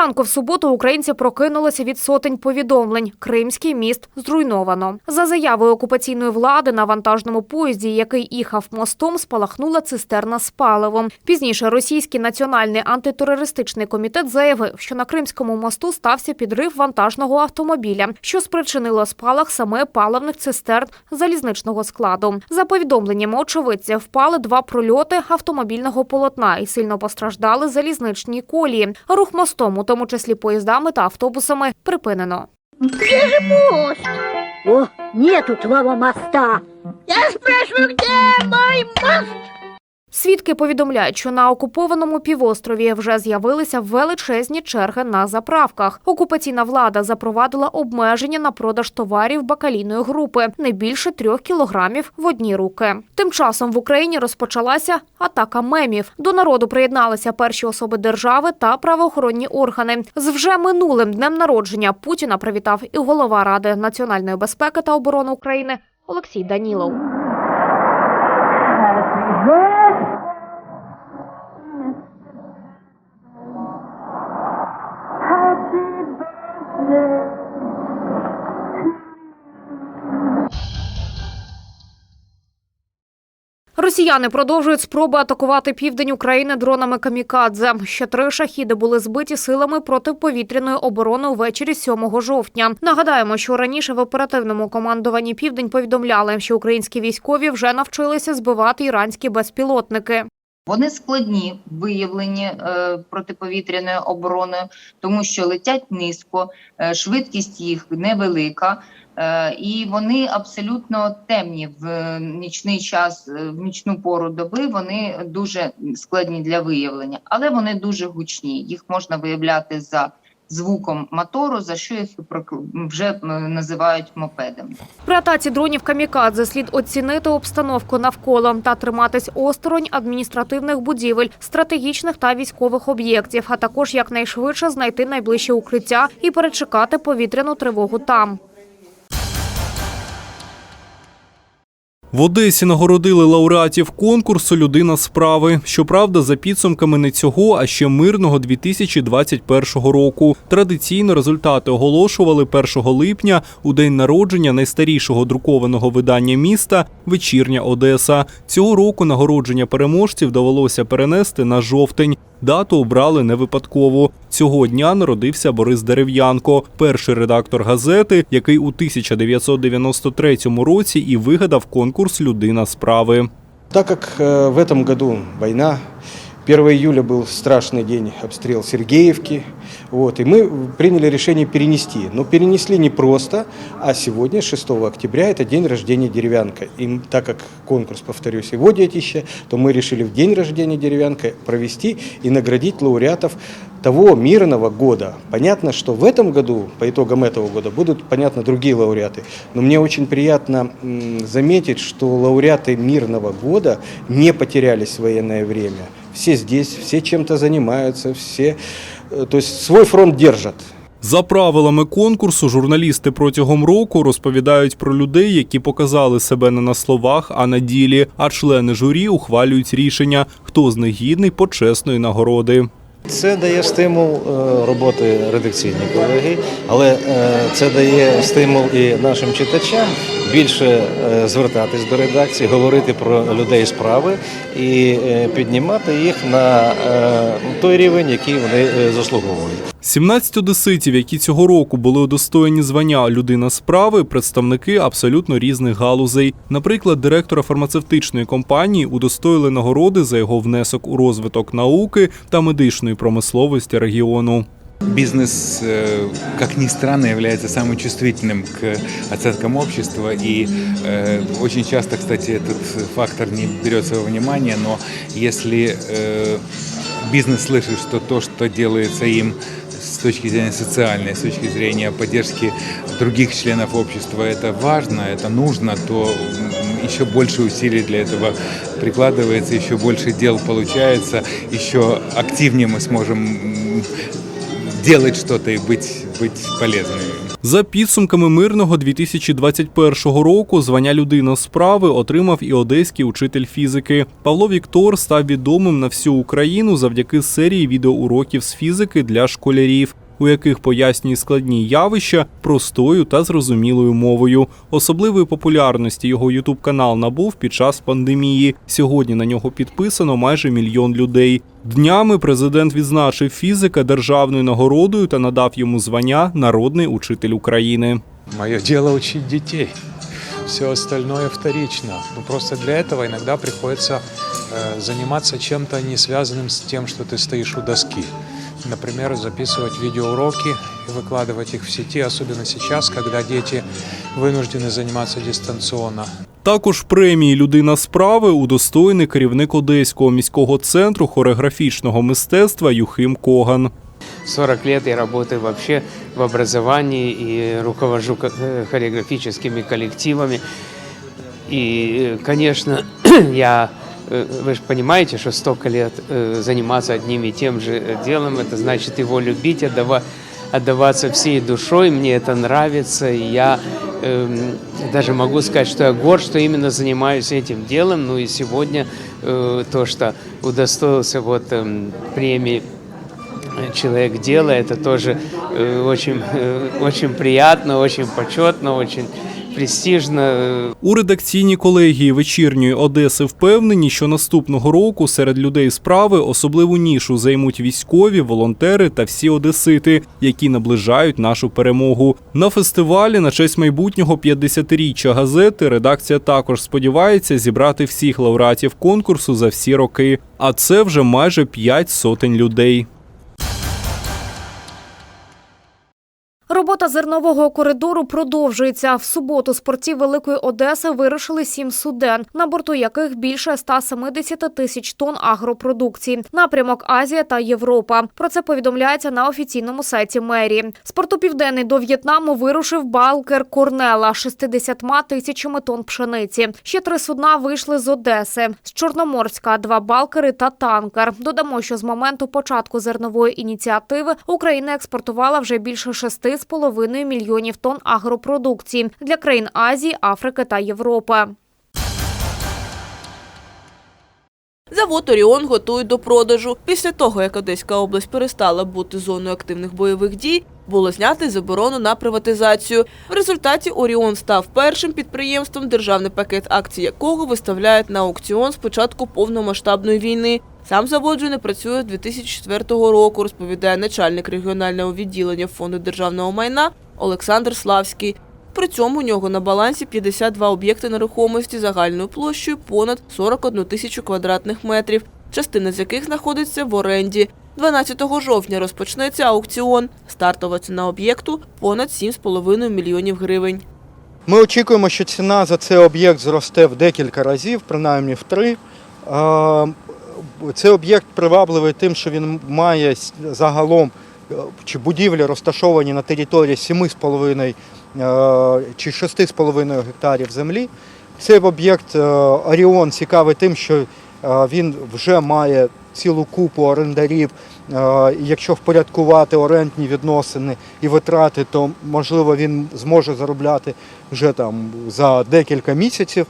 Зранку в суботу українці прокинулися від сотень повідомлень. Кримський міст зруйновано. За заявою окупаційної влади на вантажному поїзді, який їхав мостом, спалахнула цистерна з паливом. Пізніше російський національний антитерористичний комітет заявив, що на Кримському мосту стався підрив вантажного автомобіля, що спричинило спалах саме паливних цистерн залізничного складу. За повідомленнями очевидців, впали два прольоти автомобільного полотна і сильно постраждали залізничні колії. Рух мостом, у тому числі поїздами та автобусами, припинено. Где же мост? О, нету твоего моста. Я спрашиваю, где мой мост? Свідки повідомляють, що на окупованому півострові вже з'явилися величезні черги на заправках. Окупаційна влада запровадила обмеження на продаж товарів бакалійної групи не більше трьох кілограмів в одні руки. Тим часом в Україні розпочалася атака мемів. До народу приєдналися перші особи держави та правоохоронні органи. З вже минулим днем народження Путіна привітав і голова Ради національної безпеки та оборони України Олексій Данілов. Yes. Росіяни продовжують спроби атакувати південь України дронами камікадзе. Ще три шахіди були збиті силами протиповітряної оборони увечері 7 жовтня. Нагадаємо, що раніше в оперативному командуванні Південь повідомляли, що українські військові вже навчилися збивати іранські безпілотники. Вони складні в виявленні е, протиповітряною обороною, тому що летять низько, е, швидкість їх невелика, і вони абсолютно темні в нічний час, е, в нічну пору доби. Вони дуже складні для виявлення, але вони дуже гучні. Їх можна виявляти за звуком мотору, за що їх вже е, називають мопедами. При атаці дронів камікадзе слід оцінити обстановку навколо та триматись осторонь адміністративних будівель, стратегічних та військових об'єктів, а також якнайшвидше знайти найближче укриття і перечекати повітряну тривогу там. В Одесі нагородили лауреатів конкурсу Людина справи. Щоправда, за підсумками не цього, а ще мирного 2021 року. Традиційно результати оголошували 1 липня у день народження найстарішого друкованого видання міста Вечірня Одеса. Цього року нагородження переможців довелося перенести на жовтень. Дату обрали не випадково. Цього дня народився Борис Дерев'янко, перший редактор газети, який у 1993 році і вигадав конкурс Людина справи. Так как э, в этом году война, 1 июля был страшный день обстрел Сергеевки, Вот, и мы приняли решение перенести. Но перенесли не просто, а сегодня, 6 октября, это день рождения Деревянка. И так как конкурс, повторюсь, его детище, то мы решили в день рождения Деревянка провести и наградить лауреатов того мирного года. Понятно, что в этом году, по итогам этого года, будут, понятно, другие лауреаты. Но мне очень приятно заметить, что лауреаты мирного года не потерялись в военное время. Все здесь, все чем-то занимаются, все, то есть свой фронт держат. За правилами конкурсу, журналісти протягом року розповідають про людей, які показали себе не на словах, а на ділі. А члени журі ухвалюють рішення, хто з них гідний почесної нагороди. Це дає стимул е, роботи редакційної колеги, але е, це дає стимул і нашим читачам більше е, звертатись до редакції, говорити про людей справи і піднімати їх на той рівень, який вони заслуговують. 17 одеситів, які цього року були удостоєні звання Людина справи, представники абсолютно різних галузей. Наприклад, директора фармацевтичної компанії удостоїли нагороди за його внесок у розвиток науки та медичної промисловості регіону. Бизнес, э, как ни странно, является самым чувствительным к оценкам общества. И э, очень часто, кстати, этот фактор не берется во внимание. Но если э, бизнес слышит, что то, что делается им с точки зрения социальной, с точки зрения поддержки других членов общества, это важно, это нужно, то м, еще больше усилий для этого прикладывается, еще больше дел получается, еще активнее мы сможем м, делать что-то и быть, быть полезными. За підсумками мирного 2021 року звання людина справи отримав і одеський учитель фізики. Павло Віктор став відомим на всю Україну завдяки серії відеоуроків з фізики для школярів У яких пояснює складні явища простою та зрозумілою мовою. Особливої популярності його ютуб канал набув під час пандемії. Сьогодні на нього підписано майже мільйон людей. Днями президент відзначив фізика державною нагородою та надав йому звання Народний учитель України. Мое дело учить детей. Все остальное вторично. Ну, просто для этого иногда приходится э, заниматься чем-то не связанным с тем, что ты стоишь у доски. Например, записывать видеоуроки и выкладывать их в сети, особенно сейчас, когда дети вынуждены заниматься дистанционно. Також премії Людина справи удостоєний керівник Одеського міського центру хореографічного мистецтва Юхим Коган. 40 лет я работаю вообще в образовании и руковожу ко- э, хореографическими коллективами. И, э, конечно, я, э, вы же понимаете, что столько лет э, заниматься одним и тем же э, делом, это значит его любить, отдава- отдаваться всей душой, мне это нравится, и я эм, даже могу сказать, что я горд, что именно занимаюсь этим делом, ну и сегодня э, то, что удостоился вот эм, премии человек дела, это тоже э, очень, э, очень приятно, очень почетно, очень престижно. э, У редакційній колегії вечірньої Одеси впевнені, що наступного року серед людей справи особливу нішу займуть військові, волонтери та всі одесити, які наближають нашу перемогу. На фестивалі на честь майбутнього 50-річчя газети редакція також сподівається зібрати всіх лауреатів конкурсу за всі роки. А це вже майже 5 сотень людей. Робота зернового коридору продовжується. В суботу з портів Великої Одеси вирушили сім суден, на борту яких більше 170 тисяч тонн агропродукції. Напрямок Азія та Європа. Про це повідомляється на офіційному сайті мерії. З порту Південний до В'єтнаму вирушив балкер Корнела з 60 тисячами тонн пшениці. Ще три судна вийшли з Одеси. З Чорноморська два балкери та танкер. Додамо, що з моменту початку зернової ініціативи Україна експортувала вже більше 6,5 мільйонів тонн агропродукції для країн Азії, Африки та Європи. Завод Оріон готують до продажу. Після того, як Одеська область перестала бути зоною активних бойових дій, було знято заборону на приватизацію. В результаті Оріон став першим підприємством, державний пакет акцій якого виставляють на аукціон з початку повномасштабної війни. Сам завод вже не працює з 2004 року, розповідає начальник регіонального відділення фонду державного майна Олександр Славський. При цьому у нього на балансі 52 об'єкти нерухомості загальною площею понад 41 тисячу квадратних метрів, частина з яких знаходиться в оренді. 12 жовтня розпочнеться аукціон. Стартова ціна об'єкту понад 7,5 мільйонів гривень. Ми очікуємо, що ціна за цей об'єкт зросте в декілька разів, принаймні в три. Цей об'єкт привабливий тим, що він має загалом е, чи будівлі розташовані на території 7,5 е, чи 6,5 гектарів землі. Цей об'єкт е, Оріон цікавий тим, що він вже має цілу купу орендарів. Якщо впорядкувати орендні відносини і витрати, то можливо він зможе заробляти вже там за декілька місяців.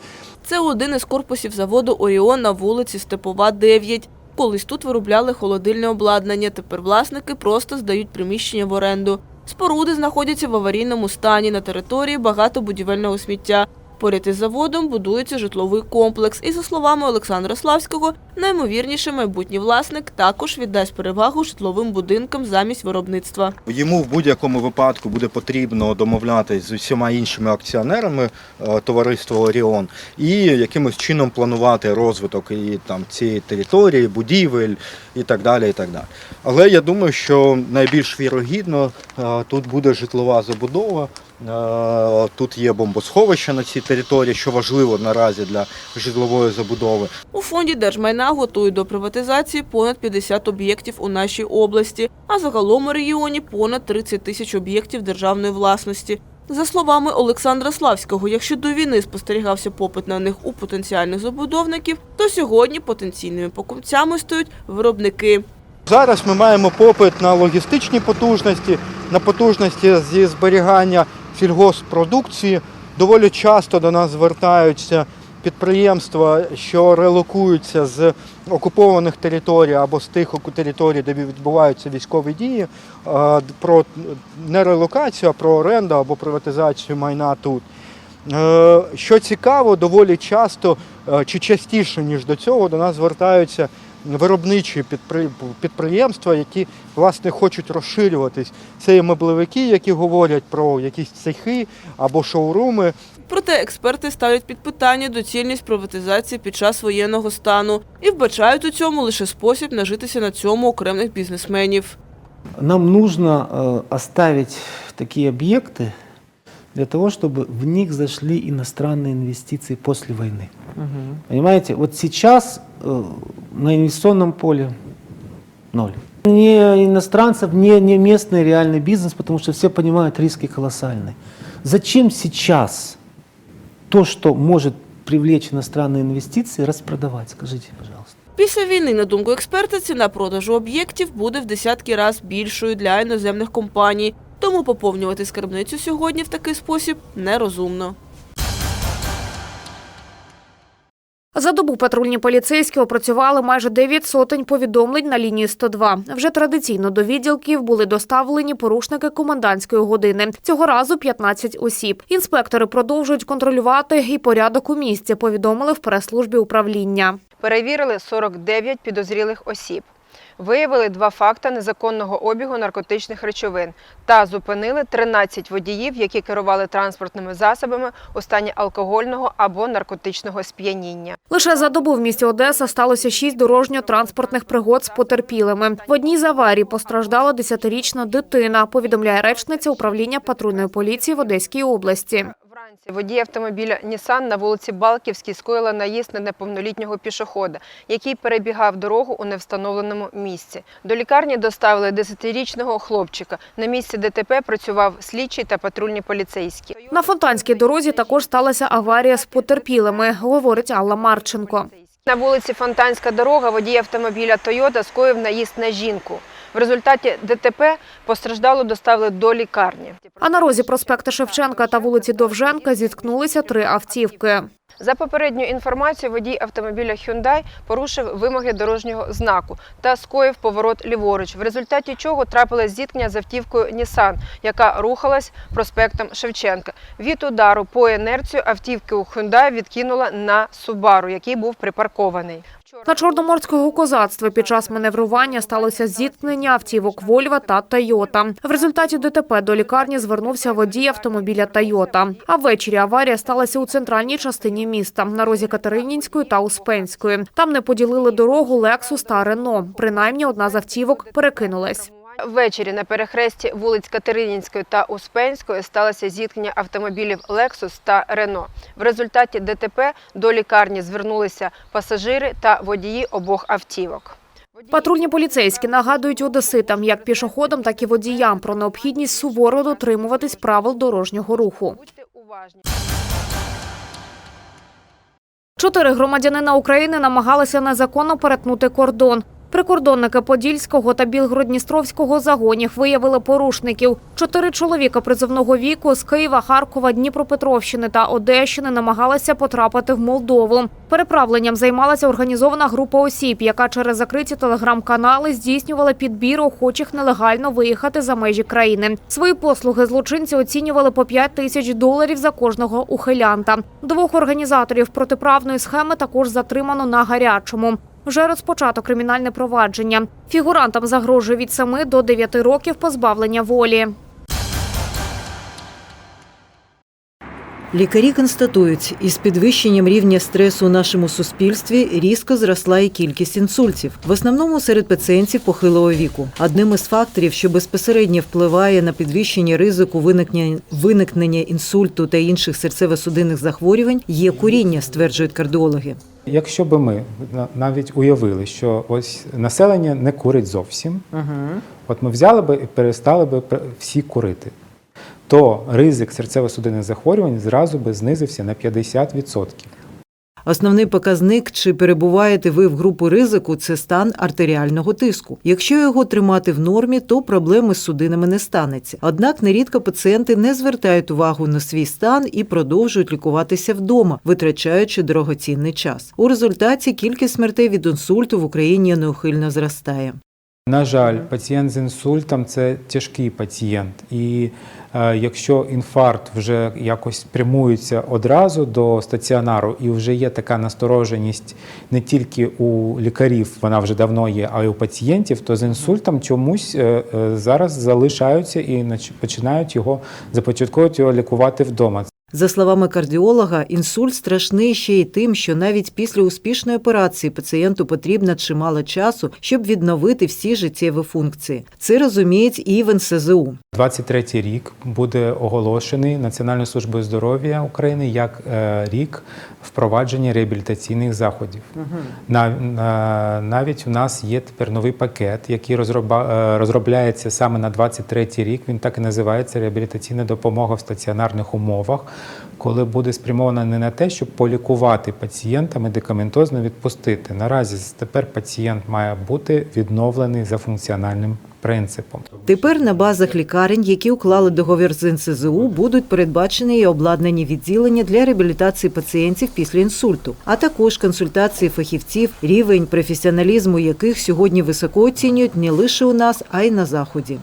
Це один із корпусів заводу Оріон на вулиці Степова, 9. Колись тут виробляли холодильне обладнання. Тепер власники просто здають приміщення в оренду. Споруди знаходяться в аварійному стані на території багато будівельного сміття. Поряд із заводом будується житловий комплекс. І за словами Олександра Славського, наймовірніше майбутній власник також віддасть перевагу житловим будинкам замість виробництва. Йому в будь-якому випадку буде потрібно домовлятися з усіма іншими акціонерами е, товариства Оріон і якимось чином планувати розвиток і там цієї території, будівель і так далі. І так далі. Але я думаю, що найбільш вірогідно е, тут буде житлова забудова. Е, Тут є бомбосховище на цій території, що важливо наразі для житлової забудови. У фонді держмайна готують до приватизації понад 50 об'єктів у нашій області, а загалом у регіоні понад 30 тисяч об'єктів державної власності. За словами Олександра Славського, якщо до війни спостерігався попит на них у потенціальних забудовників, то сьогодні потенційними покупцями стають виробники. Зараз ми маємо попит на логістичні потужності, на потужності зі зберігання сільгоспродукції. Доволі часто до нас звертаються підприємства, що релокуються з окупованих територій або з тих територій, де відбуваються військові дії, про не релокацію, а про оренду або приватизацію майна тут. Е, Що цікаво, доволі часто е, чи частіше, ніж до цього, до нас звертаються виробничі підпри- підприємства, які власне хочуть розширюватись. Це і меблевики, які говорять про якісь цехи або шоуруми. Проте експерти ставлять під питання доцільність приватизації під час воєнного стану і вбачають у цьому лише спосіб нажитися на цьому окремих бізнесменів. Нам нужно э, оставить такие объекты для того, чтобы в них зашли иностранные инвестиции после войны. Понимаете, вот сейчас э, на инвестиционном поле ноль. Не иностранцев, не, не местный реальный бизнес, потому что все понимают, риски колоссальные. Зачем сейчас то, что может привлечь иностранные инвестиции, распродавать? Скажите, пожалуйста. Після війни, на думку експерта, ціна продажу об'єктів буде в десятки разів більшою для іноземних компаній. Тому поповнювати скарбницю сьогодні в такий спосіб нерозумно. За добу патрульні поліцейські опрацювали майже 9 сотень повідомлень на лінії 102. Вже традиційно до відділків були доставлені порушники комендантської години. Цього разу 15 осіб. Інспектори продовжують контролювати і порядок у місті. Повідомили в прес-службі управління. Перевірили 49 підозрілих осіб. Виявили два факти незаконного обігу наркотичних речовин та зупинили 13 водіїв, які керували транспортними засобами у стані алкогольного або наркотичного сп'яніння. Лише за добу в місті Одеса сталося шість дорожньо-транспортних пригод з потерпілими. В одній з аварій постраждала 10-річна дитина. Повідомляє речниця управління патрульної поліції в Одеській області. Вранці водій автомобіля Нісан на вулиці Балківській скоїла наїзд на неповнолітнього пішохода, який перебігав дорогу у невстановленому місці. До лікарні доставили 10-річного хлопчика. На місці ДТП працював слідчий та патрульні поліцейські. На Фонтанській дорозі також сталася аварія з потерпілими, говорить Алла Марченко. На вулиці Фонтанська дорога водій автомобіля Тойота скоїв наїзд на жінку. В результаті ДТП постраждало доставили до лікарні. А на розі проспекта Шевченка та вулиці Довженка зіткнулися три автівки. За попередньою інформацією, водій автомобіля Hyundai порушив вимоги дорожнього знаку та скоїв поворот ліворуч, в результаті чого трапилось зіткнення з автівкою Nissan, яка рухалась проспектом Шевченка. Від удару по інерцію у Hyundai відкинула на Subaru, який був припаркований. На Чорноморського козацтва під час маневрування сталося зіткнення автівок Вольва та Тойота. В результаті ДТП до лікарні звернувся водій автомобіля Тойота. А ввечері аварія сталася у центральній частині міста на розі Катеринінської та Успенської. Там не поділили дорогу Лексус та Рено. Принаймні одна з автівок перекинулась. Ввечері на перехресті вулиць Катеринінської та Успенської сталося зіткнення автомобілів Lexus та Renault. В результаті ДТП до лікарні звернулися пасажири та водії обох автівок. Патрульні поліцейські нагадують одеситам, як пішоходам, так і водіям про необхідність суворо дотримуватись правил дорожнього руху. Будьте уважні. Чотири громадянина України намагалися незаконно перетнути кордон. Прикордонники Подільського та Білгород-Дністровського загонів виявили порушників. Чотири чоловіка призовного віку з Києва, Харкова, Дніпропетровщини та Одещини намагалися потрапити в Молдову. Переправленням займалася організована група осіб, яка через закриті телеграм-канали здійснювала підбір охочих нелегально виїхати за межі країни. Свої послуги злочинці оцінювали по 5 тисяч доларів за кожного ухилянта. Двох організаторів протиправної схеми також затримано на гарячому. Вже розпочато кримінальне провадження. Фігурантам загрожує від 7 до 9 років позбавлення волі. Лікарі констатують, із підвищенням рівня стресу у нашому суспільстві різко зросла і кількість інсультів, в основному серед пацієнтів похилого віку. Одним із факторів, що безпосередньо впливає на підвищення ризику виникнення, інсульту та інших серцево-судинних захворювань, є куріння, стверджують кардіологи. Якщо би ми навіть уявили, що ось населення не курить зовсім, от ми взяли би і перестали би всі курити, то ризик серцево-судинних захворювань зразу би знизився на 50%. Основний показник, чи перебуваєте ви в групу ризику, це стан артеріального тиску. Якщо його тримати в нормі, то проблеми з судинами не станеться. Однак нерідко пацієнти не звертають увагу на свій стан і продовжують лікуватися вдома, витрачаючи дорогоцінний час. У результаті кількість смертей від інсульту в Україні неухильно зростає. На жаль, пацієнт з інсультом це тяжкий пацієнт, і якщо інфаркт вже якось прямується одразу до стаціонару, і вже є така настороженість не тільки у лікарів, вона вже давно є, а й у пацієнтів, то з інсультом чомусь е, е, зараз залишаються і починають його започатковувати його лікувати вдома. За словами кардіолога, інсульт страшний ще й тим, що навіть після успішної операції пацієнту потрібно чимало часу, щоб відновити всі життєві функції. Це розуміють і в НСЗУ. 23 рік буде оголошений Національною службою здоров'я України як е, рік впровадження реабілітаційних заходів. На- навіть у нас є тепер новий пакет, який е, розробляється саме на 23 рік. Він так і називається реабілітаційна допомога в стаціонарних умовах, коли буде спрямована не на те, щоб полікувати пацієнта, медикаментозно відпустити. Наразі тепер пацієнт має бути відновлений за функціональним принципом. Тепер на базах лікарень, які уклали договір з НСЗУ, будуть передбачені і обладнані відділення для реабілітації пацієнтів після інсульту, а також консультації фахівців, рівень професіоналізму яких сьогодні високо оцінюють не лише у нас, а й на заході.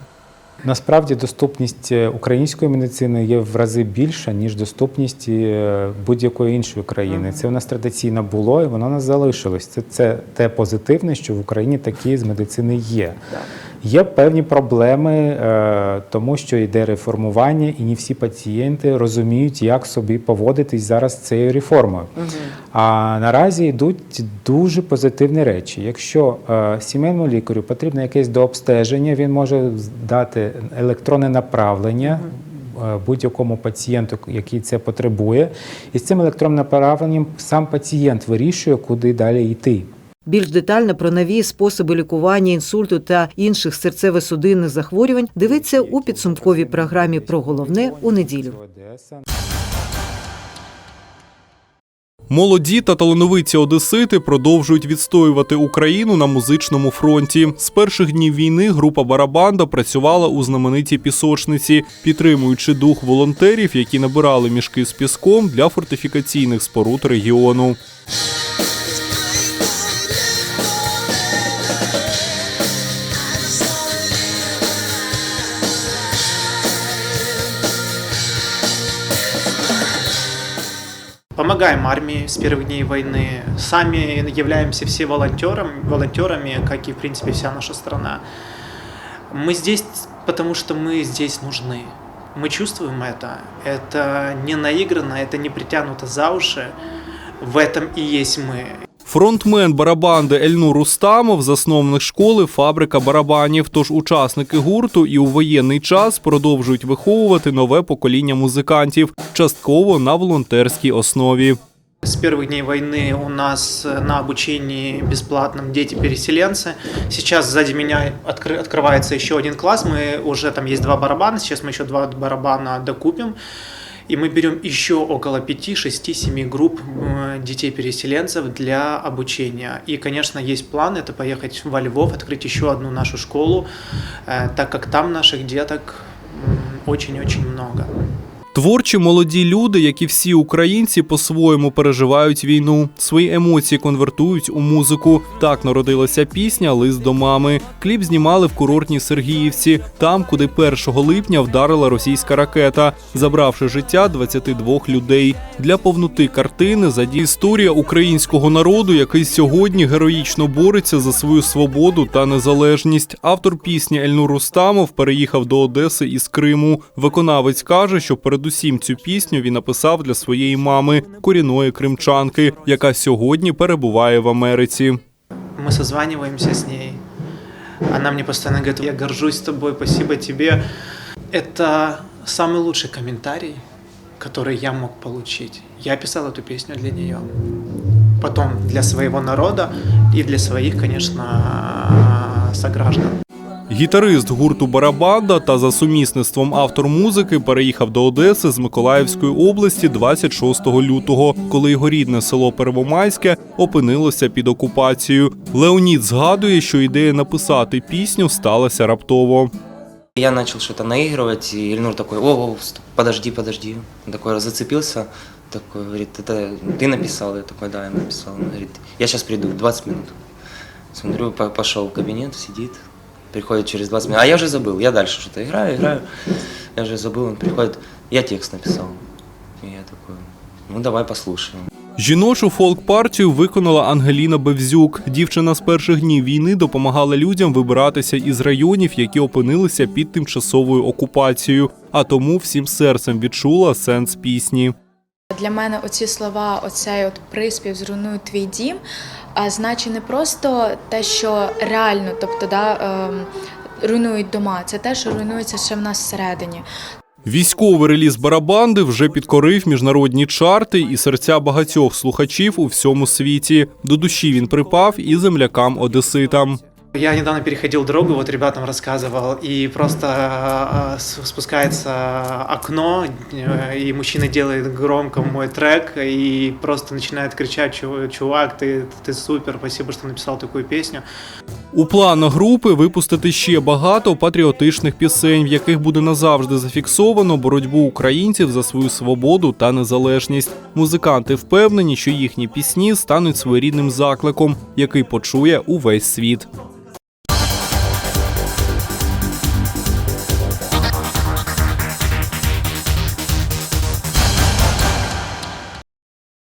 Насправді доступність е, української медицини є в рази більша, ніж доступність е, будь-якої іншої країни. Це у нас традиційно було і воно у нас залишилось. Це, це те позитивне, що в Україні такі з медицини є. Є певні проблеми, е, тому що йде реформування, і не всі пацієнти розуміють, як собі поводитись зараз з цією реформою. А наразі йдуть дуже позитивні речі. Якщо е, сімейному лікарю потрібно якесь дообстеження, він може дати електронне направлення. е, Будь-якому пацієнту, який це потребує, і з цим електронним направленням сам пацієнт вирішує, куди далі йти. Більш детально про нові способи лікування інсульту та інших серцево-судинних захворювань дивиться у підсумковій програмі про головне у неділю. Молоді та талановиті одесити продовжують відстоювати Україну на музичному фронті. З перших днів війни група Барабанда працювала у знаменитій пісочниці, підтримуючи дух волонтерів, які набирали мішки з піском для фортифікаційних споруд регіону. Помогаем армии с первых дней войны. Сами являемся все волонтером, волонтерами, как и, в принципе, вся наша страна. Мы здесь, потому что мы здесь нужны. Мы чувствуем это. Это не наигранно, это не притянуто за уши. В этом и есть мы. Фронтмен барабанди Ельнур Рустамов, засновник школи Фабрика барабанів. Тож учасники гурту і у воєнний час продовжують виховувати нове покоління музикантів, частково на волонтерській основі. С первых дней войны у нас э, на обучении бесплатном дети-переселенцы. Сейчас сзади меня откры- открывается еще один класс. Мы уже там есть два барабана. Сейчас мы еще два барабана докупим. И мы берем еще около 5, 6, 7 групп э, детей-переселенцев для обучения. И, конечно, есть план это поехать во Львов, открыть еще одну нашу школу, э, так как там наших деток очень-очень много. Творчі молоді люди, як і всі українці, по-своєму переживають війну. Свої емоції конвертують у музику. Так народилася пісня Лист до мами. Кліп знімали в курортній Сергіївці, там, куди 1 липня вдарила російська ракета, забравши життя 22 людей. Для повноти картини задіє історія українського народу, який сьогодні героїчно бореться за свою свободу та незалежність. Автор пісні Ельнур Рустамов переїхав до Одеси із Криму. Виконавець каже, що передусім цю пісню він написав для своєї мами, корінної кримчанки, яка сьогодні перебуває в Америці. Мы созваниваемся с ней. Она мне постоянно говорит, я горжусь тобой, спасибо тебе. Это самый лучший комментарий, который я мог получить. Я писал эту песню для нее. Потом для своего народа и для своих, конечно, сограждан. Гітарист гурту Барабанда та за сумісництвом автор музики переїхав до Одеси з Миколаївської області 26 лютого, коли його рідне село Первомайське опинилося під окупацією. Леонід згадує, що ідея написати пісню сталася раптово. Я начал что-то наигрывать, и Ильнур такой, о, о, стоп, подожди, подожди. Он такой зацепился, такой, говорит, это ты написал? Я такой, да, я написал. Он говорит, я сейчас приду, 20 минут. Смотрю, по- пошел в кабинет, сидит, приходит через 20 минут. А я уже забыл, я дальше что-то играю, играю. Я уже забыл, он приходит, я текст написал. И я такой, ну давай послушаем. Жіночу фолк-партію виконала Ангеліна Бевзюк. Дівчина з перших днів війни допомагала людям вибиратися із районів, які опинилися під тимчасовою окупацією, а тому всім серцем відчула сенс пісні. Для мене оці слова, оцей от приспів зруйнує твій дім, а значить не просто те, що реально, тобто да, ем, руйнують дома, це те, що руйнується ще в нас всередині. Військовий реліз барабанди вже підкорив міжнародні чарти і серця багатьох слухачів у всьому світі. До душі він припав і землякам одеситам. Я недавно переходил дорогу, вот ребятам рассказывал, и просто э, с- спускается окно, э, и мужчина делает громко мой трек, и просто начинает кричать, «Чу- чувак, ты, ты супер, спасибо, что написал такую песню. У планах групи випустити ще багато патріотичних пісень, в яких буде назавжди зафіксовано боротьбу українців за свою свободу та незалежність. Музиканти впевнені, що їхні пісні стануть своєрідним закликом, який почує увесь світ.